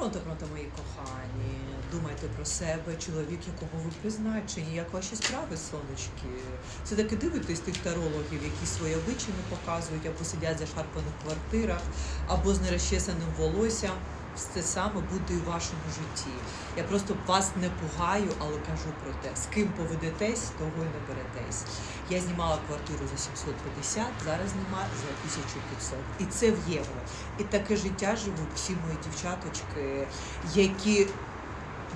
Доброго доброго, мої кохані. Думайте про себе, чоловік, якого ви призначені, як ваші справи, сонечки. Це таки дивитесь тих тарологів, які свої обличчя не показують, або сидять в зашарпаних квартирах, або з нерозчесаним волоссям. Це саме буде і в вашому житті. Я просто вас не пугаю, але кажу про те, з ким поведетесь, того і не беретесь. Я знімала квартиру за 750, зараз знімаю за 1500. І це в євро. І таке життя живуть всі мої дівчаточки, які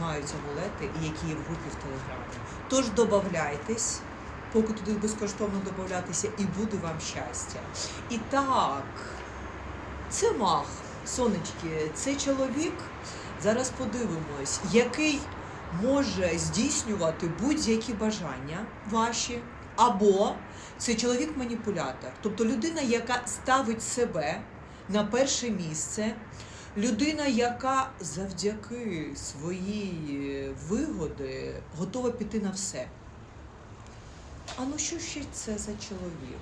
мають амулети і які є в групі в Телеграмі. Тож додавайтесь, поки туди безкоштовно додатися, і буде вам щастя. І так, це мах, сонечки, це чоловік. Зараз подивимось, який може здійснювати будь-які бажання ваші, або це чоловік-маніпулятор, тобто людина, яка ставить себе на перше місце, людина, яка завдяки своїй вигоди готова піти на все. А ну що ще це за чоловік?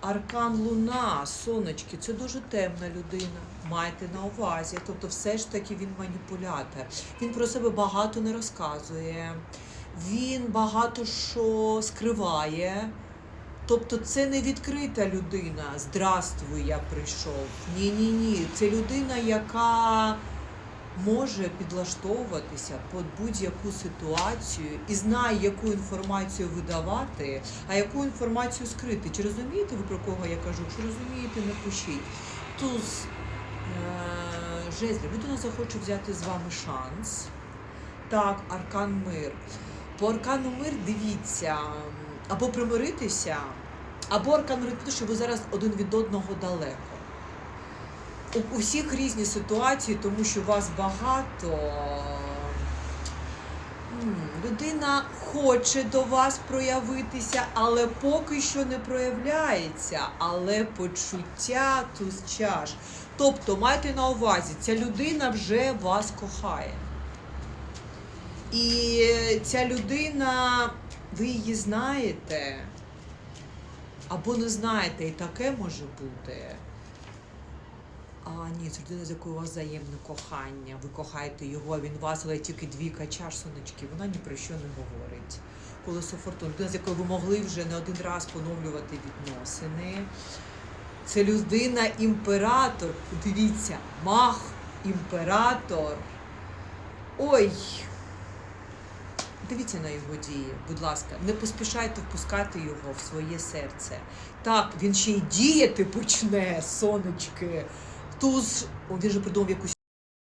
Аркан Луна, сонечки, це дуже темна людина. Майте на увазі. Тобто, все ж таки він маніпулятор. Він про себе багато не розказує, він багато що скриває. Тобто це не відкрита людина. Здравствуй, я прийшов. Ні, ні, ні. Це людина, яка може підлаштовуватися під будь-яку ситуацію і знає, яку інформацію видавати, а яку інформацію скрити. Чи розумієте ви про кого я кажу? Чи розумієте, напишіть. Туз е- жезлів. Людина захоче взяти з вами шанс. Так, аркан мир. По аркану мир дивіться, або примиритися, або аркан мир, тому що ви зараз один від одного далеко. У, у всіх різні ситуації, тому що вас багато. Людина хоче до вас проявитися, але поки що не проявляється. Але почуття тут чаш. Тобто, майте на увазі, ця людина вже вас кохає. І ця людина, ви її знаєте, або не знаєте, і таке може бути. А ні, це людина, з якою у вас взаємне кохання. Ви кохаєте його, а він вас, але тільки двійка чаш сонечки, вона ні про що не говорить. Колесо фортуни, людина, з якою ви могли вже не один раз поновлювати відносини. Це людина імператор. Дивіться, мах, імператор. Ой. Дивіться на його дії, будь ласка, не поспішайте впускати його в своє серце. Так, він ще й діяти почне, сонечки. Туз, він же придумав якусь